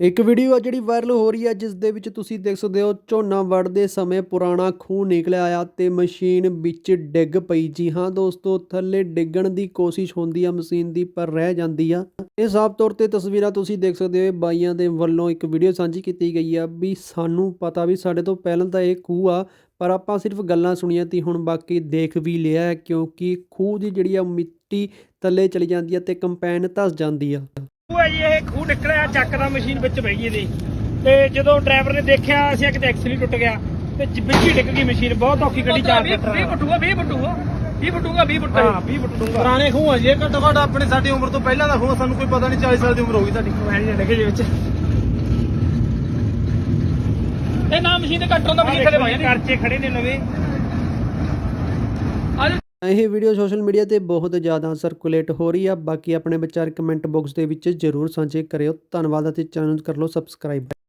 ਇੱਕ ਵੀਡੀਓ ਆ ਜਿਹੜੀ ਵਾਇਰਲ ਹੋ ਰਹੀ ਹੈ ਜਿਸ ਦੇ ਵਿੱਚ ਤੁਸੀਂ ਦੇਖ ਸਕਦੇ ਹੋ, ਝੋਨਾ ਵੜਦੇ ਸਮੇਂ ਪੁਰਾਣਾ ਖੂਹ ਨਿਕਲਿਆ ਆ ਤੇ ਮਸ਼ੀਨ ਵਿੱਚ ਡਿੱਗ ਪਈ ਜੀ। ਹਾਂ ਦੋਸਤੋ, ਥੱਲੇ ਡਿੱਗਣ ਦੀ ਕੋਸ਼ਿਸ਼ ਹੁੰਦੀ ਆ, ਮਸ਼ੀਨ ਦੀ, ਪਰ ਰਹਿ ਜਾਂਦੀ ਆ। ਇਹ ਸਾਫ਼ ਤੌਰ ਤੇ ਤਸਵੀਰਾਂ ਤੁਸੀਂ ਦੇਖ ਸਕਦੇ ਹੋ, ਇਹ ਬਾਈਆਂ ਦੇ ਵੱਲੋਂ ਇੱਕ ਵੀਡੀਓ ਸਾਂਝੀ ਕੀਤੀ ਗਈ ਆ ਵੀ ਸਾਨੂੰ ਪਤਾ ਵੀ ਸਾਡੇ ਤੋਂ ਪਹਿਲਾਂ ਤਾਂ ਇਹ ਖੂਹ ਆ, ਪਰ ਆਪਾਂ ਸਿਰਫ ਗੱਲਾਂ ਸੁਣੀਆਂ ਤੀ, ਹੁਣ ਬਾਕੀ ਦੇਖ ਵੀ ਲਿਆ ਹੈ, ਕਿਉਂਕਿ ਖੂਹ ਦੀ ਜਿਹੜੀ ਆ ਮਿੱਟੀ ਥੱਲੇ ਚਲੀ ਜਾਂਦੀ ਆ ਤੇ ਕੰਪੈਨ ਧਸ ਜਾਂਦੀ ਆ। ਉਹ ਹੈ ਜੀ ਇਹ ਖੂਹ ਨਿਕਲਿਆ ਚੱਕ ਦਾ ਮਸ਼ੀਨ ਵਿੱਚ ਬਹਿ ਗਈ ਇਹਦੀ। ਤੇ ਜਦੋਂ ਡਰਾਈਵਰ ਨੇ ਦੇਖਿਆ ਅਸੀਂ ਕਿਤੇ ਐਕਸਲ ਹੀ ਟੁੱਟ ਗਿਆ ਤੇ ਜ- ਵਿੱਚ ਹੀ ਡਿੱਗ ਗਈ ਮਸ਼ੀਨ ਬਹੁਤ ਔਖੀ ਗੱਡੀ ਚਾਰ 20 ਫੁੱਟੂਗਾ 20 ਫੁੱਟੂਗਾ 20 ਫੁੱਟੂਗਾ 20 ਫੁੱਟ। ਹਾਂ 20 ਫੁੱਟ ਪੁਰਾਣੇ ਖੂਹ ਆ ਜੀ ਇਹ ਘੱਟੋ ਘੱਟ ਆਪਣੀ ਸਾਡੀ ਉਮਰ ਤੋਂ ਪਹਿਲਾਂ ਦਾ ਖੂਹ ਆ, ਸਾਨੂੰ ਕੋਈ ਪਤਾ ਨਹੀਂ 40 ਸਾਲ ਦੀ ਉਮਰ ਹੋ ਗਈ ਸਾਡੀ। ਮੈਂ ਨਹੀਂ ਡਿੱਗੇ ਜੀ ਵਿੱਚ। ਇਹ ਨਾ ਮਸ਼ੀਨ ਦੇ ਘੱਟ ਹੁੰਦਾ ਮਸ਼ੀਨ ਥੱਲੇ ਵਾਇਆ ਕਰਚੇ ਖੜੇ ਨੇ ਲਵੇ ਇਹ ਵੀਡੀਓ ਸੋਸ਼ਲ ਮੀਡੀਆ ਤੇ ਬਹੁਤ ਜ਼ਿਆਦਾ ਸਰਕੂਲੇਟ ਹੋ ਰਹੀ ਆ। ਬਾਕੀ ਆਪਣੇ ਵਿਚਾਰ ਕਮੈਂਟ ਬਾਕਸ ਦੇ ਵਿੱਚ ਜ਼ਰੂਰ ਸਾਂਝੇ ਕਰਿਓ। ਧੰਨਵਾਦ ਅਤੇ ਚੈਨਲ ਕਰ ਲਓ ਸਬਸਕ੍ਰਾਈਬ